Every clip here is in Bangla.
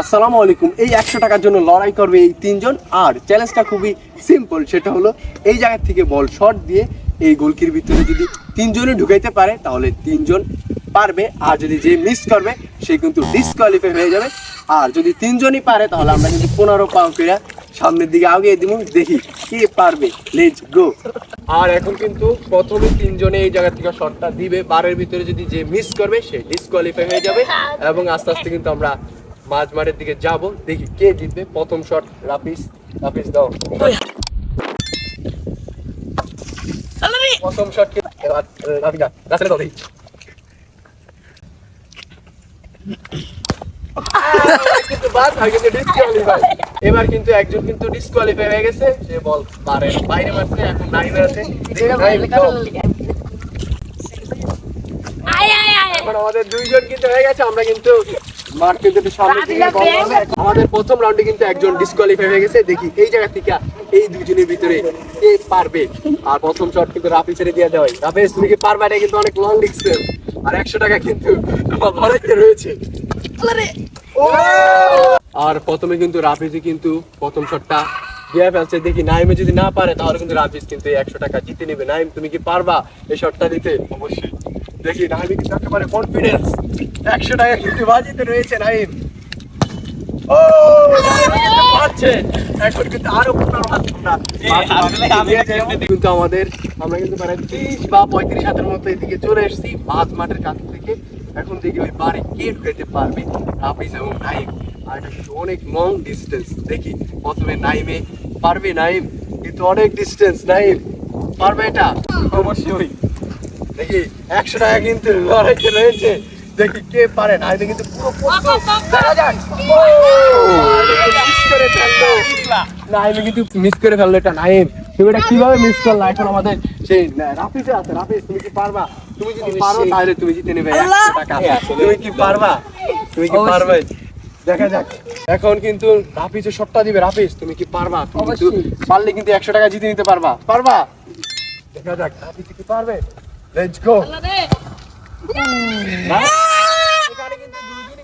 আসসালামু আলাইকুম। এই একশো টাকার জন্য লড়াই করবে এই তিনজন। আর চ্যালেঞ্জটা খুবই সিম্পল সেটা হলো এই জায়গা থেকে বল শট দিয়ে এই গোলকির ভিতরে যদি তিনজনই ঢুকাইতে পারে তাহলে তিনজন পারবে। আর যদি যে মিস করবে সে কিন্তু ডিসকোয়ালিফাই হয়ে যাবে। আর যদি তিনজনই পারে তাহলে আমরা কিন্তু পনেরো পাও করে সামনের দিকে আগিয়ে দিব দেখি কে পারবে। লেজ গো আর এখন কিন্তু প্রথমে তিনজনে এই জায়গা থেকে শটটা দিবে। বারের ভিতরে যদি যে মিস করবে সে ডিসকোয়ালিফাই হয়ে যাবে। এবং আস্তে আস্তে কিন্তু আমরা মাঝ মাঠের দিকে যাব দেখি কে জিতবে। প্রথম শট রাফিস রাফিস দাও। প্রথম শট কে দাও দেখি এবার কিন্তু একজন কিন্তু ডিসকোয়ালিফাই হয়ে গেছে সে বল পারে বাইরে মারছে এখন দাও। এখন আমাদের দুইজন কিন্তু হয়ে গেছে আমরা কিন্তু আমাদের প্রথম রাউন্ডে কিন্তু একজন ডিসকোয়ালিফাই হয়ে গেছে। দেখি এই জায়গা থেকে এই দুজনের ভিতরে কে পারবে? আর প্রথম শট কিন্তু রাফি ছেড়ে দিয়ে দেওয়া হয় তুমি কি পারবে? এটা কিন্তু অনেক লং ডিস্টেন্স আর একশো টাকা কিন্তু তোমার ভরাইতে রয়েছে। আর! প্রথমে কিন্তু রাফিজি কিন্তু প্রথম শটটা দিয়ে ফেলছে। দেখি নাইমে যদি না পারে তাহলে কিন্তু রাফিজ কিন্তু একশো টাকা জিতে নেবে। নাইম তুমি কি পারবা এই শটটা দিতে? অবশ্যই। দেখি নাইমে কিন্তু একেবারে কনফিডেন্স একশো টাকা কিন্তু বাজিতে রয়েছে নাইম ও কিন্তু এখন কিন্তু আরও কিন্তু আমাদের আমরা কিন্তু প্রায় ত্রিশ বা পঁয়ত্রিশ হাতের মতো এদিকে চলে এসেছি মাঝ মাঠের কাছ থেকে। এখন দেখি ওই বারে কে ঢুকাইতে পারবে হাফিজ এবং নাইম আর এটা কিন্তু অনেক লং ডিস্টেন্স দেখি প্রথমে নাইমে পারবে নাইম কিন্তু অনেক ডিস্টেন্স নাইম পারবে এটা? অবশ্যই। দেখি একশো টাকা কিন্তু লড়াইতে রয়েছে। দেখি কে পারে না এটা কিন্তু পুরো। দেখা যাক ফেলল। নাইম কিন্তু মিস করে ফেলল এটা নাইম। তুমি এটা কীভাবে মিস করলা? এখন আমাদের সেই রাফিজে আছে রাফিজ তুমি কি পারবা? তুমি যদি পারো তাহলে তুমি জিতে নেবে। টাকা। তুমি কি পারবা? তুমি কি পারবে? দেখা যাক। এখন কিন্তু রাফিজে শটটা দিবে রাফিজ তুমি কি পারবা? তুমি পারলে কিন্তু একশো টাকা জিতে নিতে পারবা। পারবা? দেখা যাক রাফিজ কি পারবে? লেটস গো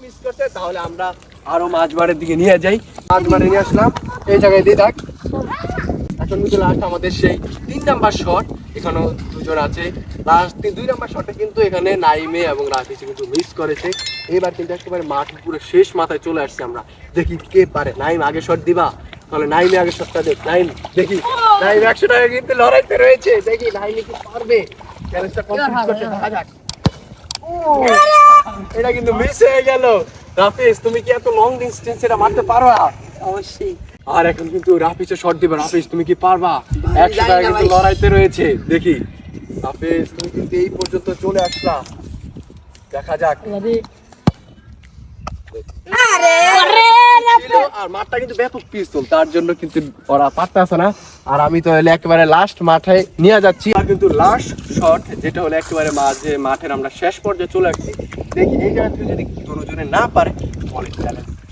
মিস করছে, তাহলে আমরা আরও মাঝবাড়ের দিকে নিয়ে যাই। মাঝবাড়ে নিয়ে আসলাম। এই জায়গায় দিয়ে থাক এখন কিন্তু লাস্ট আমাদের সেই তিন নাম্বার শট এখানেও দুজন আছে। লাস্ট দুই নাম্বার শটে কিন্তু এখানে নাইমে এবং রাফিসে কিন্তু মিস করেছে। এবার কিন্তু একেবারে মাঠ পুরো শেষ মাথায় চলে আসছে আমরা। দেখি কে পারে। নাইম, আগে শট দিবা। তাহলে নাইমে আগে শটটা দেখ নাইম, দেখি। নাইম একশো টাকা কিন্তু লড়াইতে রয়েছে। দেখি, নাইমে কি পারবে? চ্যালেঞ্জটা কমপ্লিট করতে দেখা যাক। এটা কিন্তু মিস হয়ে গেল। রাফিস তুমি কি এত লং ডিস্টেন্স এটা মারতে পারবা? অবশ্যই। আর এখন কিন্তু রাফিসে শট দিবে। রাফিস তুমি কি পারবা? একশো টাকা কিন্তু লড়াইতে রয়েছে। দেখি। রাফিস তুমি কিন্তু এই পর্যন্ত চলে আসলা। দেখা যাক। ছিল, আর মাঠটা কিন্তু ব্যাপক পিস্তল। তার জন্য কিন্তু ওরা পারতেছে না। আর আমি তো হলে একেবারে লাস্ট মাঠে নিয়ে যাচ্ছি। আর কিন্তু লাস্ট শট যেটা হলো একেবারে মাঝে মাঠের আমরা শেষ পর্যায়ে চলে আসছি। দেখি এই জায়গা থেকে যদি দুজনে না পারে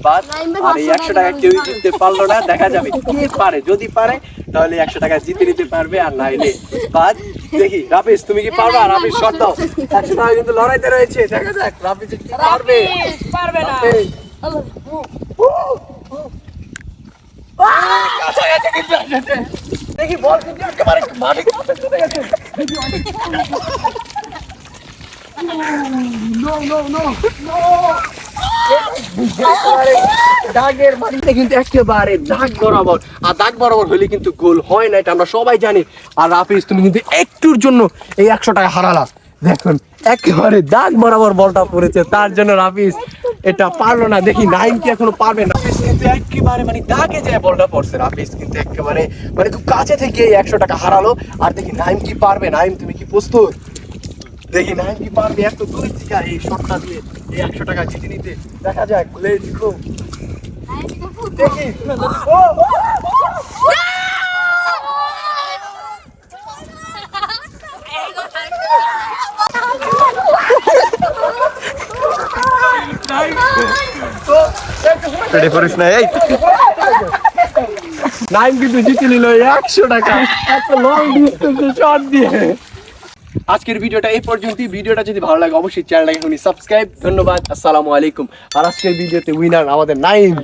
বাদ। আর এই একশো টাকা কেউই জিততে পারল না। দেখা যাবে কে পারে। যদি পারে তাহলে একশো টাকা জিতে নিতে পারবে আর নাইলে বাদ দেখি রাফিস তুমি কি পারবা? রাফিস শট দাও। একশো টাকা কিন্তু লড়াইতে রয়েছে। দেখা যাক রাফিস কি পারবে? পারবে না। দাগের মাটিতে কিন্তু একেবারে দাগ বরাবর আর দাগ বরাবর হলে কিন্তু গোল হয় না এটা আমরা সবাই জানি আর রাফিজ তুমি কিন্তু একটুর জন্য এই একশো টাকা হারালা দেখুন, একেবারে দাগ বরাবর বলটা পড়েছে, তার জন্য রাফিজ এটা পারল না দেখি নাইন কি এখনও পারবে না। কিন্তু একেবারে মানে দাগে যায় বলটা পড়ছে রাফিস কিন্তু একেবারে মানে খুব কাছে থেকে একশো টাকা হারালো। আর দেখি নাইম কি পারবে? নাইম তুমি কি প্রস্তুত? দেখি নাইম কি পারবে এত দূর থেকে এই শটটা দিয়ে এই একশো টাকা জিতে নিতে দেখা যাক খুলে গো দেখি। ও, ও, পেটে পড়িস না এই নাইম কিন্তু জিতে নিল একশো টাকা একটা লং ডিস্টেন্স শট দিয়ে আজকের ভিডিওটা এই পর্যন্তই। ভিডিওটা যদি ভালো লাগে, অবশ্যই চ্যানেলটাকে সাবস্ক্রাইব ধন্যবাদ, আসসালামু আলাইকুম। আর আজকের ভিডিওতে উইনার আমাদের নাইম।